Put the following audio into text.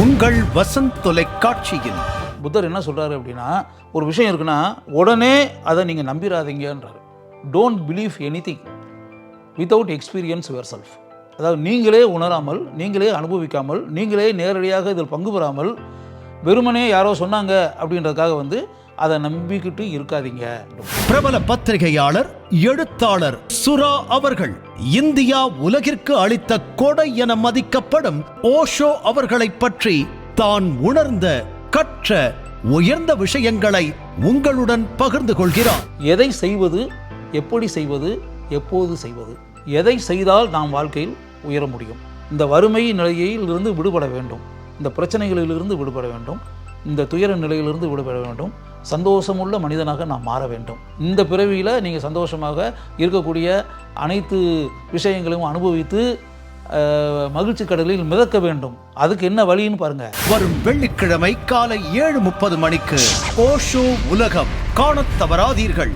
உங்கள் வசந்த் தொலைக்காட்சியில். புத்தர் என்ன சொல்றாரு அப்படின்னா ஒரு விஷயம் இருக்குன்னா உடனே அதை நீங்கள் நம்பிடாதீங்கன்றாரு don't believe anything without experience yourself அதாவது நீங்களே உணராமல் நீங்களே அனுபவிக்காமல் நீங்களே நேரடியாக இதில் பங்கு பெறாமல் வெறுமனே யாரோ சொன்னாங்க அப்படின்றதுக்காக வந்து அதை நம்பிக்கிட்டு இருக்காதீங்க. பிரபல பத்திரிகையாளர் எழுத்தாளர் சுரா அவர்கள் இந்தியா உலகிற்கு அளித்த கொடை என மதிக்கப்படும் ஓஷோ அவர்களைப் பற்றி தான் உணர்ந்த கற்ற உயர்ந்த விஷயங்களை உங்களுடன் பகிர்ந்து கொள்கிறார். எதை செய்வது எப்படி செய்வது எப்போது செய்வது எதை செய்தால் நாம் வாழ்க்கையில் உயர முடியும்? இந்த வறுமை நிலையிலிருந்து விடுபட வேண்டும். இந்த பிரச்சனைகளிலிருந்து விடுபட வேண்டும். இந்த துயர நிலையிலிருந்து விடுபட வேண்டும். சந்தோஷமுள்ள மனிதனாக நாம் மாற வேண்டும். இந்த பிறவியில் நீங்கள் சந்தோஷமாக இருக்கக்கூடிய அனைத்து விஷயங்களையும் அனுபவித்து மகிழ்ச்சி கடலில் மிதக்க வேண்டும். அதுக்கு என்ன வழின்னு பாருங்கள் வரும் வெள்ளிக்கிழமை காலை ஏழு முப்பது மணிக்கு ஓஷோ உலகம். காண தவறாதீர்கள்.